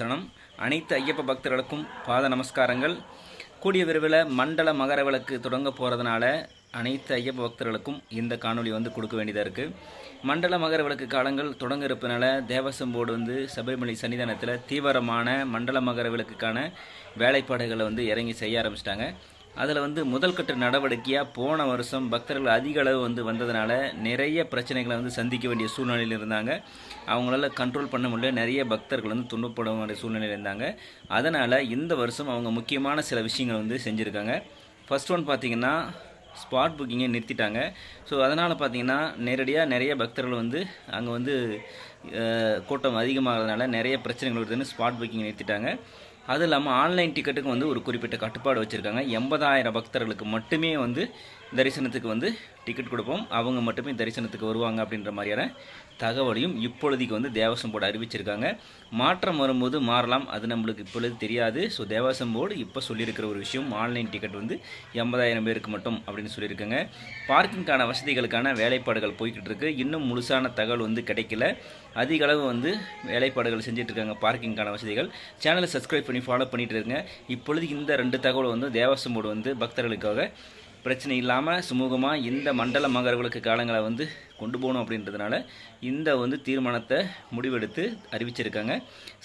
சரணம். அனைத்து ஐயப்ப பக்தர்களுக்கும் பாத நமஸ்காரங்கள். கூடிய விரைவில் மண்டல மகர விளக்கு தொடங்க போகிறதுனால அனைத்து ஐயப்ப பக்தர்களுக்கும் இந்த காணொளி வந்து கொடுக்க வேண்டியதாக இருக்குது மண்டல மகர விளக்கு காலங்கள் தொடங்க இருப்பதனால தேவசம் போர்டு வந்து சபரிமலை சன்னிதானத்தில் தீவிரமான மண்டல மகர விளக்குக்கான வேலைப்பாடுகளை வந்து இறங்கி செய்ய ஆரம்பிச்சிட்டாங்க. அதில் வந்து முதல் கட்ட நடவடிக்கையாக போன வருஷம் பக்தர்கள் அதிக அளவு வந்து வந்ததுனால நிறைய பிரச்சனைகளை வந்து சந்திக்க வேண்டிய சூழ்நிலையில் இருந்தாங்க. அவங்களால கண்ட்ரோல் பண்ண முடியல. நிறைய பக்தர்கள் வந்து துன்பப்பட வேண்டிய சூழ்நிலையில் இருந்தாங்க. அதனால் இந்த வருஷம் அவங்க முக்கியமான சில விஷயங்கள் வந்து செஞ்சுருக்காங்க. ஃபர்ஸ்ட் ஒன் பார்த்திங்கன்னா ஸ்பாட் புக்கிங்கை நிறுத்திட்டாங்க. ஸோ அதனால் பார்த்தீங்கன்னா நேரடியாக நிறைய பக்தர்கள் வந்து அங்கே வந்து கூட்டம் அதிகமாகிறதுனால நிறைய பிரச்சனைகள் வருதுன்னு ஸ்பாட் புக்கிங் நிறுத்திட்டாங்க. அதுவும் இல்லாமல் ஆன்லைன் டிக்கெட்டுக்கு வந்து ஒரு குறிப்பிட்ட கட்டுப்பாடு வச்சுருக்காங்க. எண்பதாயிரம் பக்தர்களுக்கு மட்டுமே வந்து தரிசனத்துக்கு வந்து டிக்கெட் கொடுப்போம். அவங்க மட்டுமே தரிசனத்துக்கு வருவாங்க அப்படின்ற மாதிரியான தகவலையும் இப்பொழுதைக்கு வந்து தேவசம் போர்டு அறிவிச்சிருக்காங்க. மாற்றம் வரும்போது மாறலாம். அது நம்மளுக்கு இப்பொழுது தெரியாது. ஸோ தேவசம் போர்டு இப்போ சொல்லியிருக்கிற ஒரு விஷயம் ஆன்லைன் டிக்கெட் வந்து எண்பதாயிரம் பேருக்கு மட்டும் அப்படின்னு சொல்லியிருக்காங்க. பார்க்கிங்கான வசதிகளுக்கான வேலைப்பாடுகள் போய்கிட்டு இருக்கு இன்னும் முழுசான தகவல் வந்து கிடைக்கல. அதிக அளவு வந்து வேலைப்பாடுகள் செஞ்சுட்டு இருக்காங்க பார்க்கிங்கான வசதிகள். சேனலை சப்ஸ்கிரைப் பண்ணி ஃபாலோ பண்ணிட்டு இருங்க. இப்பொழுது இந்த ரெண்டு தகவல் வந்து தேவசம் போர்டு வந்து பக்தர்களுக்காக பிரச்சனை இல்லாமல் சுமூகமாக இந்த மண்டல மகர்களுக்கு காலங்களை வந்து கொண்டு போகணும் அப்படின்றதுனால இந்த வந்து தீர்மானத்தை முடிவெடுத்து அறிவிச்சிருக்காங்க.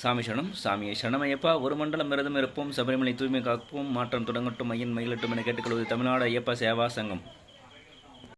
சாமி சரணம் சாமியை சரணமையப்பா ஒரு மண்டலம் விரதம் இருப்போம் சபரிமலை தூய்மை காப்போம் மாற்றம் தொடங்கட்டும் ஐயன் மயிலட்டும் என கேட்டுக்கொள்வது தமிழ்நாடு ஐயப்பா சேவா சங்கம்.